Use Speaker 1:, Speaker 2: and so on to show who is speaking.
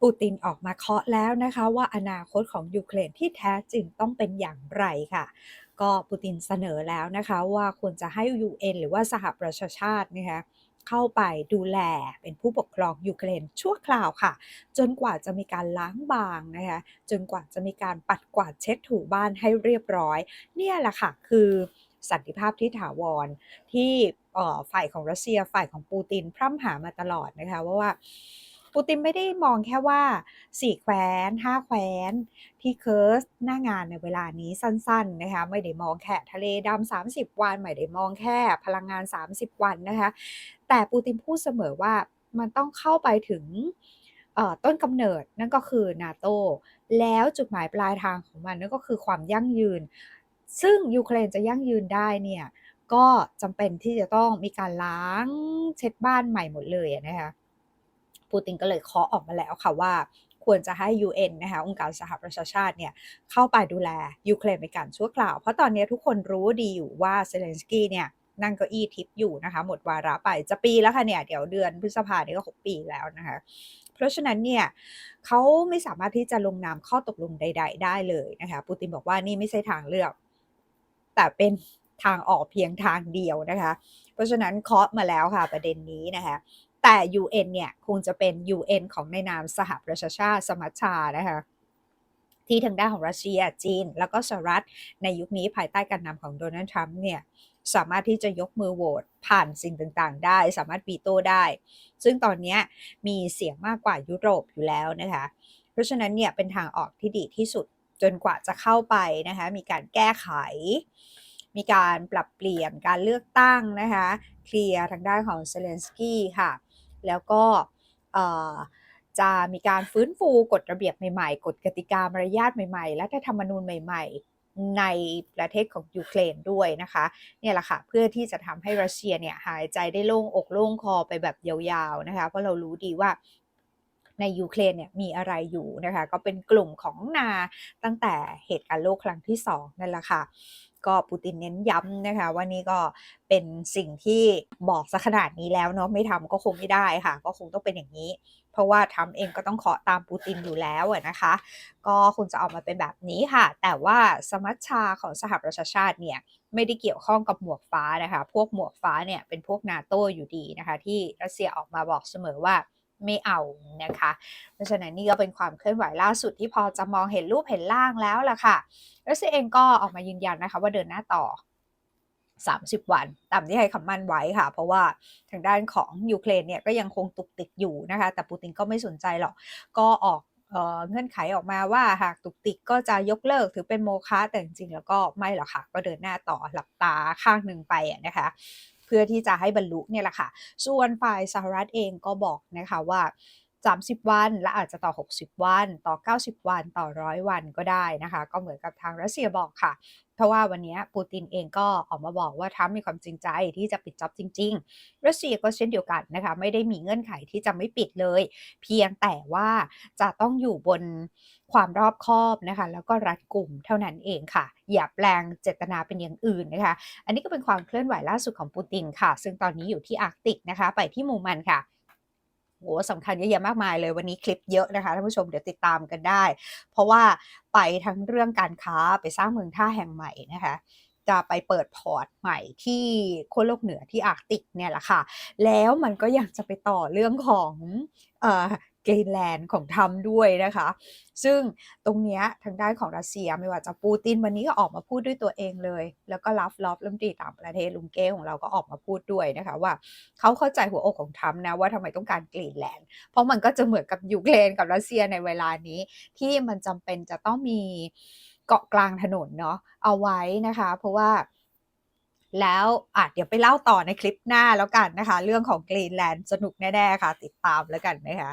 Speaker 1: ปูตินออกมาเคาะแล้วนะคะว่าอนาคตของยูเครนที่แท้จริงต้องเป็นอย่างไรค่ะ ก็ปูตินเสนอแล้วนะคะว่าควรจะให้ UN หรือว่าสหประชาชาตินะคะเข้าไปดูแลเป็นผู้ปกครองยูเครนชั่วคราวค่ะ จนกว่าจะมีการล้างบางนะคะจนกว่าจะมีการปัดกวาดเช็ดถูบ้านให้เรียบร้อย เนี่ยแหละค่ะคือสันติภาพที่ถาวรที่ฝ่ายของรัสเซียฝ่ายของปูตินพร่ำหามาตลอดนะคะว่าว่า ปูตินไม่ได้มองแค่ว่าสี่แคว้นห้าแคว้น ที่เคิร์สหน้างานในเวลานี้สั้นๆนะคะไม่ได้มองแค่ทะเลดำ30 วัน ไม่ได้มองแค่พลังงาน 30 วันนะคะแต่ปูตินพูดเสมอว่ามันต้องเข้าไปถึงต้นกำเนิดนั่นก็คือนาโตแล้วจุดหมายปลายทางของมันนั่นก็คือความยั่งยืน ซึ่งยูเครนจะยั่งยืนได้เนี่ยก็จำเป็นที่จะต้องมีการล้างเช็ดบ้านใหม่หมดเลยนะคะ ปูตินก็เลยเคาะออกมาแล้วค่ะว่าควรจะให้ UN นะคะองค์การสหประชาชาติเนี่ยเข้าไปดูแลยูเครนในการชั่วคราว เพราะตอนนี้ทุกคนรู้ดีอยู่ว่าเซเลนสกี้เนี่ยนั่งเก้าอี้ทิปอยู่นะคะหมดวาระไปจะปีแล้วค่ะเนี่ยเดี๋ยวเดือนพฤษภาเนี่ยก็ 6 ปีแล้วนะคะเพราะฉะนั้นเนี่ยเขาไม่สามารถที่จะลงนามข้อตกลงใด ๆ ได้เลยนะคะปูตินบอกว่านี่ไม่ใช่ทางเลือก แต่เป็นทางออกเพียงทางเดียวนะคะ เพราะฉะนั้นเคาะมาแล้วค่ะประเด็นนี้นะคะ แต่ UN เนี่ยคงจะเป็น UN ของในนามสหประชาชาติสมัชชานะคะที่ทางด้านของรัสเซียจีน แล้วก็สหรัฐในยุคนี้ภายใต้การนำของโดนัลด์ทรัมป์เนี่ยสามารถที่จะยกมือโหวตผ่านสิ่งต่างๆ ได้ สามารถปีโต้ได้ ซึ่งตอนนี้มีเสียงมากกว่ายุโรปอยู่แล้วนะคะ เพราะฉะนั้นเนี่ยเป็นทางออกที่ดีที่สุดจนกว่าจะเข้าไปนะคะ มีการแก้ไข มีการปรับเปลี่ยนการเลือกตั้งนะคะ เคลียร์ทางด้านของเซเลนสกี้ค่ะ แล้วก็จะมีการฟื้นฟูกฎระเบียบใหม่ๆ กฎกติกามารยาทใหม่ๆ และธรรมนูญใหม่ ๆ ในประเทศของยูเครนด้วยนะคะเนี่ยแหละค่ะเพื่อที่จะทำให้รัสเซียเนี่ยหายใจได้โล่งอกโล่งคอไปแบบยาวๆนะคะเพราะเรารู้ดีว่าในยูเครนเนี่ยมีอะไรอยู่นะคะ ก็เป็นกลุ่มของนาตั้งแต่เหตุการณ์โลกครั้งที่ 2 นั่นแหละค่ะ ก็ปูตินเน้นย้ำนะคะว่านี่ก็เป็นสิ่งที่บอกซะขนาดนี้แล้วเนาะไม่ทำก็คงไม่ได้ค่ะ ก็คงต้องเป็นอย่างนี้ เพราะว่าทำเองก็ต้องขอตามปูตินอยู่แล้วนะคะ ก็คงจะออกมาเป็นแบบนี้ค่ะ แต่ว่าสมัชชาของสหประชาชาติเนี่ยไม่ได้เกี่ยวข้องกับหมวกฟ้านะคะ พวกหมวกฟ้าเนี่ยเป็นพวกนาโตอยู่ดีนะคะ ที่รัสเซียออกมาบอกเสมอว่า ไม่เอานะคะ เพราะฉะนั้นนี่ก็เป็นความเคลื่อนไหวล่าสุดที่พอจะมองเห็นรูปเห็นล่างแล้วล่ะค่ะรัสเซียเองก็ออกมายืนยันนะคะว่าเดินหน้าต่อ 30 วัน ตามที่ให้คำมั่นไว้ค่ะ เพราะว่าทางด้านของยูเครนเนี่ยก็ยังคงตุกติกอยู่นะคะ แต่ปูตินก็ไม่สนใจหรอก ก็ออกเงื่อนไขออกมาว่าหากตุกติกก็จะยกเลิกถือเป็นโมฆะแต่จริงๆแล้วก็ไม่หรอกค่ะ ก็เดินหน้าต่อหลับตาข้างหนึ่งไปนะคะ พื่อที่จะให้บรรลุเนี่ยแหละค่ะ ส่วนฝ่ายสหรัฐเองก็บอกนะคะว่า 30 วัน และอาจจะต่อ 60 วัน ต่อ 90 วัน ต่อร้อยวันก็ได้นะคะ ก็เหมือนกับทางรัสเซียบอกค่ะ เพราะว่าวันนี้ปูตินเองก็ออกมาบอกว่าทั้งมีความจริงใจที่จะปิดจ็อบจริง ๆ รัสเซียก็เช่นเดียวกันนะคะ ไม่ได้มีเงื่อนไขที่จะไม่ปิดเลย เพียงแต่ว่าจะต้องอยู่บนความรอบคอบนะคะ แล้วก็รัดกลุ่มเท่านั้นเองค่ะ อย่าแปลงเจตนาเป็นอย่างอื่นนะคะ อันนี้ก็เป็นความเคลื่อนไหวล่าสุดของปูตินค่ะ ซึ่งตอนนี้อยู่ที่อาร์กติกนะคะ ไปที่มูมันค่ะ โหสำคัญเยอะแยะมากมายเลยวันนี้คลิปเยอะนะคะท่านผู้ชมเดี๋ยวติดตามกันได้ เพราะว่าไปทั้งเรื่องการค้าไปสร้างเมืองท่าแห่งใหม่นะคะจะไปเปิดพอร์ตใหม่ที่ขั้วโลกเหนือที่อาร์กติกเนี่ยแหละค่ะ แล้วมันก็ยังจะไปต่อเรื่องของ กรนแลนด์ของทำด้วยนะคะ ซึ่งตรงนี้ทางด้านของรัสเซียไม่ว่าจะปูตินวันนี้ก็ออกมาพูดด้วยตัวเองเลย แล้วก็รับลอบรัมตีต่างประเทศลุงเก้ของเราก็ออกมาพูดด้วยนะคะว่าเขาเข้าใจหัวอกของทำนะว่าทำไมต้องการกรีนแลนด์ เพราะมันก็จะเหมือนกับยูเครนกับรัสเซียในเวลานี้ ที่มันจำเป็นจะต้องมีเกาะกลางถนนเนาะเอาไว้นะคะ เพราะว่าแล้วอาจเดี๋ยวไปเล่าต่อในคลิปหน้าแล้วกันนะคะ เรื่องของกรีนแลนด์สนุกแน่ ๆ ค่ะ ติดตามแล้วกันนะคะ